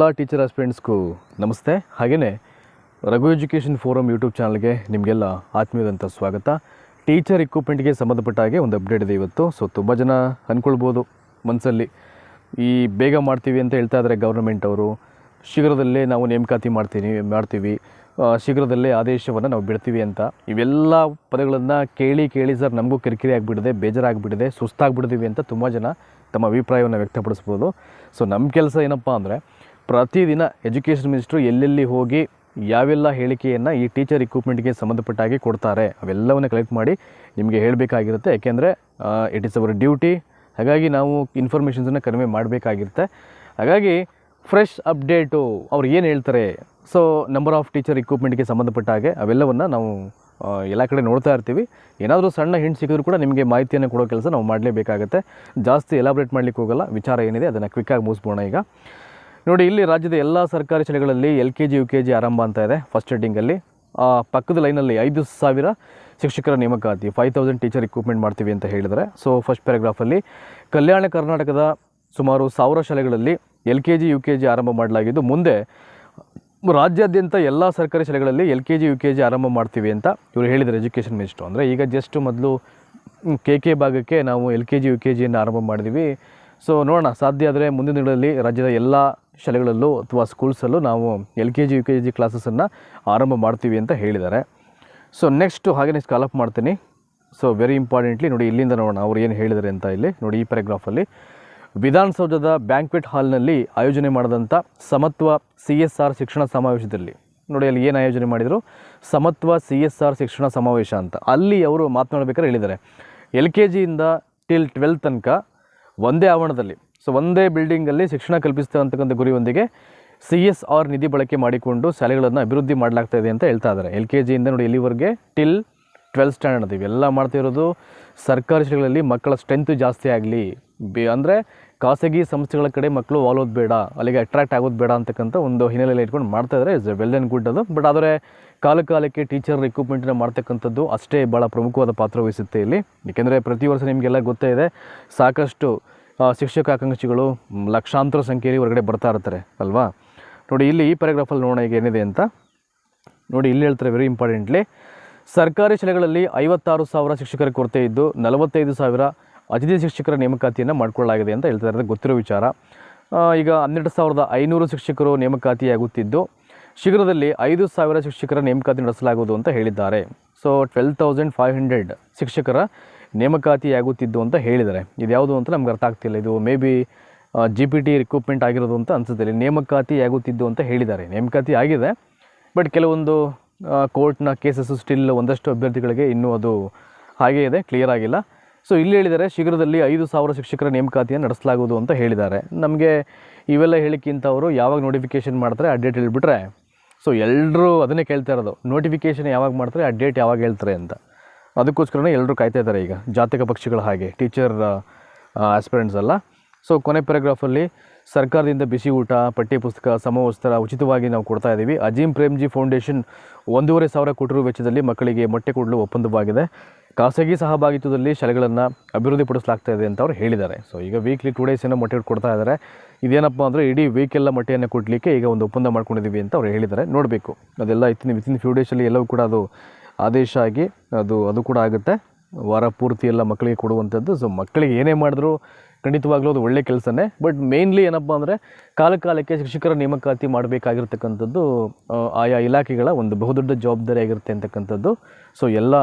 ಎಲ್ಲ ಟೀಚರ್ ಆಸ್ಪಿರೆಂಟ್ಸ್ಗೂ ನಮಸ್ತೆ. ಹಾಗೆಯೇ ರಘು ಎಜುಕೇಷನ್ ಫೋರಮ್ ಯೂಟ್ಯೂಬ್ ಚಾನಲ್ಗೆ ನಿಮಗೆಲ್ಲ ಆತ್ಮೀಯದಂಥ ಸ್ವಾಗತ. ಟೀಚರ್ ಇಕ್ವಿಪ್ಮೆಂಟ್ಗೆ ಸಂಬಂಧಪಟ್ಟ ಹಾಗೆ ಒಂದು ಅಪ್ಡೇಟ್ ಇದೆ ಇವತ್ತು. ಸೊ ತುಂಬ ಜನ ಅಂದ್ಕೊಳ್ಬೋದು ಮನಸ್ಸಲ್ಲಿ ಈ ಬೇಗ ಮಾಡ್ತೀವಿ ಅಂತ ಹೇಳ್ತಾ ಇದ್ದಾರೆ ಗೌರ್ಮೆಂಟ್ ಅವರು, ಶೀಘ್ರದಲ್ಲೇ ನಾವು ನೇಮಕಾತಿ ಮಾಡ್ತೀನಿ, ಮಾಡ್ತೀವಿ. ಶೀಘ್ರದಲ್ಲೇ ಆದೇಶವನ್ನು ನಾವು ಬಿಡ್ತೀವಿ ಅಂತ. ಇವೆಲ್ಲ ಪದಗಳನ್ನು ಕೇಳಿ ಕೇಳಿ ಸರ್ ನಮಗೂ ಕಿರಿಕಿರಿ ಆಗಿಬಿಡಿದೆ ಬೇಜಾರಾಗಿಬಿಟ್ಟಿದೆ ಸುಸ್ತಾಗಿಬಿಡ್ತೀವಿ ಅಂತ ತುಂಬ ಜನ ತಮ್ಮ ಅಭಿಪ್ರಾಯವನ್ನು ವ್ಯಕ್ತಪಡಿಸ್ಬೋದು. ಸೊ ನಮ್ಮ ಕೆಲಸ ಏನಪ್ಪ ಅಂದರೆ ಪ್ರತಿದಿನ ಎಜುಕೇಷನ್ ಮಿನಿಸ್ಟ್ರು ಎಲ್ಲೆಲ್ಲಿ ಹೋಗಿ ಯಾವೆಲ್ಲ ಹೇಳಿಕೆಯನ್ನು ಈ ಟೀಚರ್ ಇಕ್ವಿಪ್ಮೆಂಟ್ಗೆ ಸಂಬಂಧಪಟ್ಟಾಗಿ ಕೊಡ್ತಾರೆ, ಅವೆಲ್ಲವನ್ನು ಕಲೆಕ್ಟ್ ಮಾಡಿ ನಿಮಗೆ ಹೇಳಬೇಕಾಗಿರುತ್ತೆ. ಯಾಕೆಂದರೆ ಇಟ್ ಈಸ್ ಅವರ್ ಡ್ಯೂಟಿ ಹಾಗಾಗಿ ನಾವು ಇನ್ಫಾರ್ಮೇಷನ್ಸನ್ನು ಕಡಿಮೆ ಮಾಡಬೇಕಾಗಿರುತ್ತೆ. ಹಾಗಾಗಿ ಫ್ರೆಶ್ ಅಪ್ಡೇಟು ಅವ್ರು ಏನು ಹೇಳ್ತಾರೆ? ಸೊ ನಂಬರ್ ಆಫ್ ಟೀಚರ್ ಇಕ್ವಿಪ್ಮೆಂಟ್ಗೆ ಸಂಬಂಧಪಟ್ಟ ಹಾಗೆ ಅವೆಲ್ಲವನ್ನು ನಾವು ಎಲ್ಲ ಕಡೆ ನೋಡ್ತಾ ಇರ್ತೀವಿ. ಏನಾದರೂ ಸಣ್ಣ ಹಿಂಟ್ ಸಿಕ್ಕಿದ್ರು ಕೂಡ ನಿಮಗೆ ಮಾಹಿತಿಯನ್ನು ಕೊಡೋ ಕೆಲಸ ನಾವು ಮಾಡಲೇಬೇಕಾಗುತ್ತೆ. ಜಾಸ್ತಿ ಎಲಾಬ್ರೇಟ್ ಮಾಡಲಿಕ್ಕೆ ಹೋಗಲ್ಲ, ವಿಚಾರ ಏನಿದೆ ಅದನ್ನು ಕ್ವಿಕ್ಕಾಗಿ ಮುಗಿಸ್ಬೋಣ ಈಗ. ನೋಡಿ, ಇಲ್ಲಿ ರಾಜ್ಯದ ಎಲ್ಲ ಸರ್ಕಾರಿ ಶಾಲೆಗಳಲ್ಲಿ L K G U K G ಆರಂಭ ಅಂತ ಇದೆ ಫಸ್ಟ್ ಆ ಪಕ್ಕದ ಲೈನಲ್ಲಿ ಐದು ಸಾವಿರ ಶಿಕ್ಷಕರ ನೇಮಕಾತಿ ಫೈವ್ ತೌಸಂಡ್ ಟೀಚರ್ ಇಕ್ವಿಪ್ಮೆಂಟ್ ಮಾಡ್ತೀವಿ ಅಂತ ಹೇಳಿದರೆ ಸೊ ಫಸ್ಟ್ ಪ್ಯಾರಾಗ್ರಾಫಲ್ಲಿ ಕಲ್ಯಾಣ ಕರ್ನಾಟಕದ ಸುಮಾರು ಸಾವಿರ ಶಾಲೆಗಳಲ್ಲಿ L K G U K G ಆರಂಭ ಮಾಡಲಾಗಿದ್ದು, ಮುಂದೆ ರಾಜ್ಯಾದ್ಯಂತ ಎಲ್ಲ ಸರ್ಕಾರಿ ಶಾಲೆಗಳಲ್ಲಿ L K G U K G ಆರಂಭ ಮಾಡ್ತೀವಿ ಅಂತ ಇವರು ಹೇಳಿದರು ಎಜುಕೇಷನ್ ಮಿನಿಸ್ಟ್ರು ಅಂದರೆ ಈಗ ಜಸ್ಟ್ ಮೊದಲು ಕೆ ಕೆ ಭಾಗಕ್ಕೆ ನಾವು L K G U K ಜಿಯನ್ನು ಆರಂಭ ಮಾಡಿದ್ವಿ. ಸೊ ನೋಡೋಣ, ಸಾಧ್ಯ ಆದರೆ ಮುಂದಿನ ದಿನಗಳಲ್ಲಿ ರಾಜ್ಯದ ಎಲ್ಲ ಶಾಲೆಗಳಲ್ಲೂ ಅಥವಾ ಸ್ಕೂಲ್ಸಲ್ಲೂ ನಾವು L K G, U K G ಕ್ಲಾಸಸನ್ನು ಆರಂಭ ಮಾಡ್ತೀವಿ ಅಂತ ಹೇಳಿದ್ದಾರೆ. ಸೊ ನೆಕ್ಸ್ಟು ಹಾಗೆ ಸ್ಕಾಲಪ್ ಕಾಲಪ್ ಮಾಡ್ತೀನಿ. ಸೊ ವೆರಿ ಇಂಪಾರ್ಟೆಂಟ್ಲಿ ನೋಡಿ ಇಲ್ಲಿಂದ ನೋಡೋಣ ಅವ್ರು ಏನು ಹೇಳಿದ್ದಾರೆ ಅಂತ ಇಲ್ಲಿ. ನೋಡಿ ಈ ಪ್ಯಾರಾಗ್ರಾಫಲ್ಲಿ ವಿಧಾನಸೌಧದ ಬ್ಯಾಂಕ್ವೆಟ್ ಹಾಲ್ನಲ್ಲಿ ಆಯೋಜನೆ ಮಾಡಿದಂಥ ಸಮತ್ವ ಸಿ ಎಸ್ ಆರ್ ಶಿಕ್ಷಣ ಸಮಾವೇಶದಲ್ಲಿ. ನೋಡಿ ಅಲ್ಲಿ ಏನು ಆಯೋಜನೆ ಮಾಡಿದರು? ಸಮತ್ವ ಸಿ ಎಸ್ ಆರ್ ಶಿಕ್ಷಣ ಸಮಾವೇಶ ಅಂತ. ಅಲ್ಲಿ ಅವರು ಮಾತನಾಡಬೇಕಾದ್ರೆ ಹೇಳಿದ್ದಾರೆ. ಎಲ್ ಕೆ ಜಿಯಿಂದ ಟಿಲ್ ಟ್ವೆಲ್ತ್ ತನಕ ಒಂದೇ ಆವರಣದಲ್ಲಿ ಸೊ ಒಂದೇ ಬಿಲ್ಡಿಂಗಲ್ಲಿ ಶಿಕ್ಷಣ ಕಲ್ಪಿಸ್ತೇವೆ ಅಂತಕ್ಕಂಥ ಗುರಿಯೊಂದಿಗೆ ಸಿ ಎಸ್ ಆರ್ ನಿಧಿ ಬಳಕೆ ಮಾಡಿಕೊಂಡು ಶಾಲೆಗಳನ್ನು ಅಭಿವೃದ್ಧಿ ಮಾಡಲಾಗ್ತಾ ಇದೆ ಅಂತ ಹೇಳ್ತಾ ಇದ್ದಾರೆ. ಎಲ್ ಕೆ ಜಿಯಿಂದ ನೋಡಿ ಇಲ್ಲಿವರೆಗೆ ಟಿಲ್ ಟ್ವೆಲ್ತ್ ಸ್ಟ್ಯಾಂಡರ್ಡ್ ಇವೆಲ್ಲ ಮಾಡ್ತಿರೋದು ಸರ್ಕಾರಿ ಶಾಲೆಗಳಲ್ಲಿ ಮಕ್ಕಳ ಸ್ಟ್ರೆಂತು ಜಾಸ್ತಿ ಆಗಲಿ. ಬಿ, ಅಂದರೆ ಖಾಸಗಿ ಸಂಸ್ಥೆಗಳ ಕಡೆ ಮಕ್ಕಳು ವಾಲೋದು ಬೇಡ, ಅಲ್ಲಿಗೆ ಅಟ್ರಾಕ್ಟ್ ಆಗೋದು ಬೇಡ ಅಂತಕ್ಕಂಥ ಒಂದು ಹಿನ್ನೆಲೆಯಲ್ಲಿ ಇಟ್ಕೊಂಡು ಮಾಡ್ತಾ ಇದ್ದಾರೆ. ಇಸ್ ವೆಲ್ ಆ್ಯಂಡ್ ಗುಡ್ ಅದು. ಬಟ್ ಆದರೆ ಕಾಲ ಕಾಲಕ್ಕೆ ಟೀಚರ್ ರಿಕ್ರೂಟ್ಮೆಂಟನ್ನು ಮಾಡ್ತಕ್ಕಂಥದ್ದು ಅಷ್ಟೇ ಭಾಳ ಪ್ರಮುಖವಾದ ಪಾತ್ರ ವಹಿಸುತ್ತೆ ಇಲ್ಲಿ. ಏಕೆಂದರೆ ಪ್ರತಿ ವರ್ಷ ನಿಮಗೆಲ್ಲ ಗೊತ್ತೇ ಇದೆ, ಸಾಕಷ್ಟು ಶಿಕ್ಷಕ ಆಕಾಂಕ್ಷಿಗಳು ಲಕ್ಷಾಂತರ ಸಂಖ್ಯೆಯಲ್ಲಿ ಹೊರಗಡೆ ಬರ್ತಾ ಇರ್ತಾರೆ, ಅಲ್ವಾ? ನೋಡಿ, ಇಲ್ಲಿ ಈ ಪ್ಯಾರಾಗ್ರಾಫಲ್ಲಿ ನೋಡೋಣ ಈಗ ಏನಿದೆ ಅಂತ. ನೋಡಿ, ಇಲ್ಲಿ ಹೇಳ್ತಾರೆ ವೆರಿ ಇಂಪಾರ್ಟೆಂಟ್ಲಿ ಸರ್ಕಾರಿ ಶಾಲೆಗಳಲ್ಲಿ ಐವತ್ತಾರು ಸಾವಿರ ಶಿಕ್ಷಕರ ಕೊರತೆ ಇದ್ದು ನಲವತ್ತೈದು ಸಾವಿರ ಅತಿಥಿ ಶಿಕ್ಷಕರ ನೇಮಕಾತಿಯನ್ನು ಮಾಡಿಕೊಳ್ಳಲಾಗಿದೆ ಅಂತ ಹೇಳ್ತಾ ಇರೋದು ಗೊತ್ತಿರೋ ವಿಚಾರ. ಈಗ ಹನ್ನೆರಡು ಸಾವಿರದ ಐನೂರು ಶಿಕ್ಷಕರು ನೇಮಕಾತಿಯಾಗುತ್ತಿದ್ದು ಶೀಘ್ರದಲ್ಲಿ ಐದು ಸಾವಿರ ಶಿಕ್ಷಕರ ನೇಮಕಾತಿ ನಡೆಸಲಾಗುವುದು ಅಂತ ಹೇಳಿದ್ದಾರೆ. So twelve thousand five hundred ಶಿಕ್ಷಕರ ನೇಮಕಾತಿಯಾಗುತ್ತಿದ್ದು ಅಂತ ಹೇಳಿದ್ದಾರೆ. ಇದು ಯಾವುದು ಅಂತ ನಮ್ಗೆ ಅರ್ಥ ಆಗ್ತಿಲ್ಲ. ಇದು maybe G P T recruitment ಆಗಿರೋದು ಅಂತ ಅನಿಸುತ್ತೆ ಇಲ್ಲಿ ನೇಮಕಾತಿ ಆಗುತ್ತಿದ್ದು ಅಂತ ಹೇಳಿದ್ದಾರೆ. ನೇಮಕಾತಿ ಆಗಿದೆ, ಬಟ್ ಕೆಲವೊಂದು ಕೋರ್ಟ್ನ ಕೇಸಸ್ಸು ಸ್ಟಿಲ್ ಒಂದಷ್ಟು ಅಭ್ಯರ್ಥಿಗಳಿಗೆ ಇನ್ನೂ ಅದು ಹಾಗೇ ಇದೆ ಕ್ಲಿಯರ್ ಆಗಿಲ್ಲ. ಸೊ ಇಲ್ಲಿ ಹೇಳಿದ್ದಾರೆ, ಶೀಘ್ರದಲ್ಲಿ ಐದು ಸಾವಿರ ಶಿಕ್ಷಕರ ನೇಮಕಾತಿಯನ್ನು ನಡೆಸಲಾಗುವುದು ಅಂತ ಹೇಳಿದ್ದಾರೆ. ನಮಗೆ ಇವೆಲ್ಲ ಹೇಳಿಕ್ಕಿಂತ ಅವರು ಯಾವಾಗ ನೋಟಿಫಿಕೇಷನ್ ಮಾಡ್ತಾರೆ, ಆ ಡೇಟ್ ಹೇಳಿಬಿಟ್ರೆ ಸೊ ಎಲ್ಲರೂ ಅದನ್ನೇ ಕೇಳ್ತಾ ಇರೋದು. ನೋಟಿಫಿಕೇಷನ್ ಯಾವಾಗ ಮಾಡ್ತಾರೆ, ಆ ಡೇಟ್ ಯಾವಾಗ ಹೇಳ್ತಾರೆ ಅಂತ. ಅದಕ್ಕೋಸ್ಕರನೇ ಎಲ್ಲರೂ ಕಾಯ್ತಾ ಇದ್ದಾರೆ ಈಗ ಜಾತಕ ಪಕ್ಷಿಗಳ ಹಾಗೆ ಟೀಚರ್ ಆಸ್ಪಿರೆಂಟ್ಸ್ ಅಲ್ಲ ಸೊ ಕೊನೆ ಪ್ಯಾರಾಗ್ರಾಫಲ್ಲಿ ಸರ್ಕಾರದಿಂದ ಬಿಸಿ ಊಟ ಪಠ್ಯಪುಸ್ತಕ ಸಮವಸ್ತ್ರ ಉಚಿತವಾಗಿ ನಾವು ಕೊಡ್ತಾ ಇದ್ದೀವಿ. ಅಜೀಂ ಪ್ರೇಮ್ಜಿ ಫೌಂಡೇಶನ್ ಒಂದೂವರೆ ಸಾವಿರ ಕೋಟಿ ರೂಪಾಯಿ ವೆಚ್ಚದಲ್ಲಿ ಮಕ್ಕಳಿಗೆ ಮೊಟ್ಟೆ ಕೊಡಲು ಒಪ್ಪಂದವಾಗಿದೆ. ಖಾಸಗಿ ಸಹಭಾಗಿತ್ವದಲ್ಲಿ ಶಾಲೆಗಳನ್ನು ಅಭಿವೃದ್ಧಿಪಡಿಸಲಾಗ್ತಾ ಇದೆ ಅಂತ ಅವ್ರು ಹೇಳಿದ್ದಾರೆ. ಸೊ ಈಗ ವೀಕ್ಲಿ ಟೂ ಡೇಸ್ ಏನೋ ಮೊಟ್ಟೆ ಕೊಡ್ತಾ ಇದ್ದಾರೆ. ಇದೇನಪ್ಪ ಅಂದರೆ ಇಡೀ ವೀಕೆಲ್ಲ ಮೊಟ್ಟೆಯನ್ನು ಕೊಡಲಿಕ್ಕೆ ಈಗ ಒಂದು ಒಪ್ಪಂದ ಮಾಡ್ಕೊಂಡಿದ್ದೀವಿ ಅಂತ ಅವ್ರು ಹೇಳಿದ್ದಾರೆ. ನೋಡಬೇಕು. ಅದೆಲ್ಲ ಇತ್ತಿನ ವಿತಿನ್ ಫ್ಯೂ ಡೇಸಲ್ಲಿ ಎಲ್ಲವೂ ಕೂಡ ಅದು ಆದೇಶ ಆಗಿ ಅದು ಅದು ಕೂಡ ಆಗುತ್ತೆ. ವಾರ ಪೂರ್ತಿ ಎಲ್ಲ ಮಕ್ಕಳಿಗೆ ಕೊಡುವಂಥದ್ದು. ಸೊ ಮಕ್ಕಳಿಗೆ ಏನೇ ಮಾಡಿದ್ರು ಖಂಡಿತವಾಗ್ಲೂ ಅದು ಒಳ್ಳೆ ಕೆಲಸನೇ. ಬಟ್ ಮೇನ್ಲಿ ಏನಪ್ಪ ಅಂದರೆ ಕಾಲ ಕಾಲಕ್ಕೆ ಶಿಕ್ಷಕರ ನೇಮಕಾತಿ ಮಾಡಬೇಕಾಗಿರ್ತಕ್ಕಂಥದ್ದು ಆಯಾ ಇಲಾಖೆಗಳ ಒಂದು ಬಹುದೊಡ್ಡ ಜವಾಬ್ದಾರಿ ಆಗಿರುತ್ತೆ ಅಂತಕ್ಕಂಥದ್ದು. ಸೊ ಎಲ್ಲ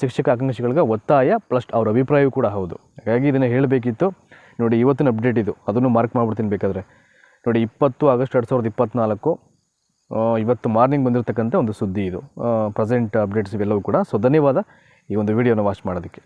ಶಿಕ್ಷಕ ಆಕಾಂಕ್ಷಿಗಳಿಗೆ ಒತ್ತಾಯ ಪ್ಲಸ್ ಅವ್ರ ಅಭಿಪ್ರಾಯವೂ ಕೂಡ ಹೌದು. ಹಾಗಾಗಿ ಇದನ್ನು ಹೇಳಬೇಕಿತ್ತು. ನೋಡಿ, ಇವತ್ತಿನ ಅಪ್ಡೇಟ್ ಇದು. ಅದನ್ನು ಮಾರ್ಕ್ ಮಾಡ್ಬಿಡ್ತೀನಿ ಬೇಕಾದರೆ. ನೋಡಿ, ಇಪ್ಪತ್ತು ಆಗಸ್ಟ್ ಎರಡು ಸಾವಿರದ ಇಪ್ಪತ್ತ್ನಾಲ್ಕು ಇವತ್ತು ಮಾರ್ನಿಂಗ್ ಬಂದಿರತಕ್ಕಂಥ ಒಂದು ಸುದ್ದಿ ಇದು. ಪ್ರೆಸೆಂಟ್ ಅಪ್ಡೇಟ್ಸ್ ಇವೆಲ್ಲವೂ ಕೂಡ. ಸೊ ಧನ್ಯವಾದ ಈ ಒಂದು ವಿಡಿಯೋನ ವಾಚ್ ಮಾಡೋದಕ್ಕೆ.